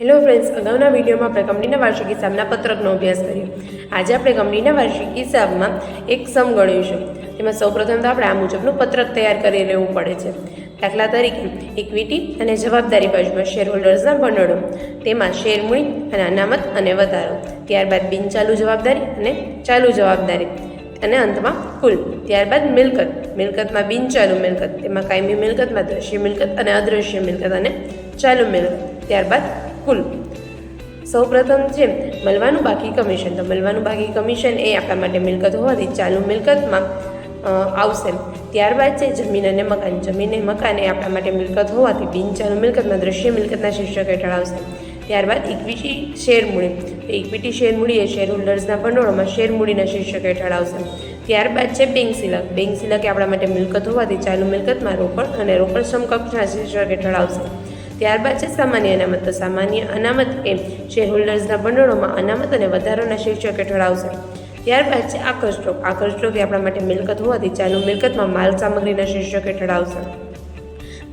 Hello friends અગાઉના વિડીયોમાં આપણે કંપનીના વાર્ષિક હિસાબના પત્રકનો અભ્યાસ કર્યો. આજે આપણે કંપનીના વાર્ષિક હિસાબમાં એક સમ ગણીશું. તેમાં સૌપ્રથમ તો આપણે આ મુજબનું પત્રક તૈયાર કરી લેવું પડે છે. દાખલા તરીકે ઇક્વિટી અને જવાબદારી બાજુમાં શેર હોલ્ડર્સના ભંડોળો, તેમાં શેર મૂડી અને અનામત અને વધારો, ત્યારબાદ બિનચાલુ જવાબદારી અને ચાલુ જવાબદારી. અને અંતમાં કુલ. ત્યારબાદ મિલકત. મિલકતમાં બિનચાલુ મિલકત. તેમાં કાયમી મિલકતમાં દ્રશ્ય મિલકત અને અદ્રશ્ય મિલકત અને ચાલુ મિલકત. ત્યારબાદ કુલ. સૌપ્રથમ છે મળવાનું બાકી કમિશન. તો મળવાનું બાકી કમિશન એ આપણા માટે મિલકત હોવાથી ચાલુ મિલકતમાં આવશે. ત્યારબાદ છે જમીન અને મકાન. જમીન અને મકાન એ આપણા માટે મિલકત હોવાથી બિનચાલુ મિલકતમાં દ્રશ્ય મિલકતના શીર્ષક હેઠળ આવશે. ત્યારબાદ ઇક્વિટી શેર મૂડી. તો ઇક્વિટી શેર મૂડી એ શેર હોલ્ડર્સના ભંડોળમાં શેર મૂડીના શીર્ષક હેઠળ આવશે. ત્યારબાદ છે બેંક સિલક બેંક સિલક એ આપણા માટે મિલકત હોવાથી ચાલુ મિલકતમાં રોકડ અને રોકડ સમકક્ષના શીર્ષક હેઠળ આવશે. ત્યારબાદ છે સામાન્ય અનામત. તો સામાન્ય અનામત એ શેર હોલ્ડર્સના ભંડોળોમાં અનામત અને વધારાના શીર્ષક હેઠળ આવશે. ત્યારબાદ છે આકર સ્ટોક. આકર સ્ટોક એ આપણા માટે મિલકત હોવાથી ચાલુ મિલકતમાં માલ સામગ્રીના શીર્ષક હેઠળ આવશે.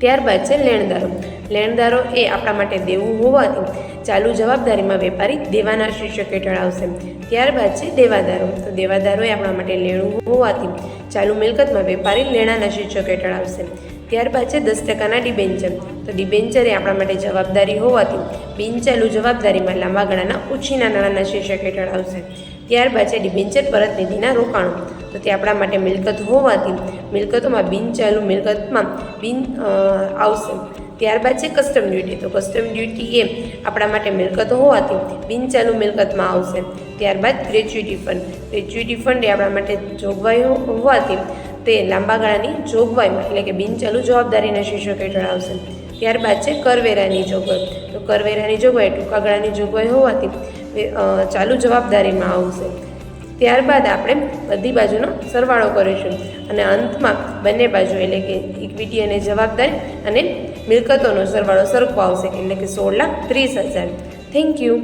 ત્યારબાદ છે લેણદારો. લેણદારો એ આપણા માટે દેવું હોવાથી ચાલુ જવાબદારીમાં વેપારી દેવાના શીર્ષક હેઠળ આવશે. ત્યારબાદ છે દેવાદારો. તો દેવાદારો એ આપણા માટે લેણું હોવાથી ચાલુ મિલકતમાં વેપારી લેણાના શીર્ષક હેઠળ આવશે. ત્યારબાદ છે દસ ટકાના ડિબેન્ચર. તો ડિબેન્ચર એ આપણા માટે જવાબદારી હોવાથી બિનચાલુ જવાબદારીમાં લાંબા ગાળાના ઓછીના નાણાંના શીર્ષક હેઠળ આવશે. ત્યારબાદ છે ડિબેન્ચર પરત નિધિના રોકાણો. તો તે આપણા માટે મિલકત હોવાથી મિલકતોમાં બિનચાલુ મિલકતમાં બિન આવશે. ત્યારબાદ છે કસ્ટમ ડ્યુટી તો કસ્ટમ ડ્યુટી એ આપણા માટે મિલકત હોવાથી બિનચાલુ મિલકતમાં આવશે. ત્યારબાદ ગ્રેચ્યુટી ફંડ ગ્રેચ્યુટી ફંડ એ આપણા માટે જોગવાઈ હોવાથી તે લાંબા ગાળાની જોગવાઈમાં, એટલે કે બિનચાલુ જવાબદારીના શીર્ષક હેઠળ આવશે. ત્યારબાદ છે કરવેરાની જોગવાઈ. તો કરવેરાની જોગવાઈ ટૂંકા ગાળાની જોગવાઈ હોવાથી ચાલુ જવાબદારીમાં આવશે. ત્યારબાદ આપણે બધી બાજુનો સરવાળો કરીશું અને અંતમાં બંને બાજુ એટલે કે ઇક્વિટી અને જવાબદારી અને મિલકતોનો સરવાળો સરખો આવશે એટલે કે સોળ લાખ ત્રીસ હજાર. Thank you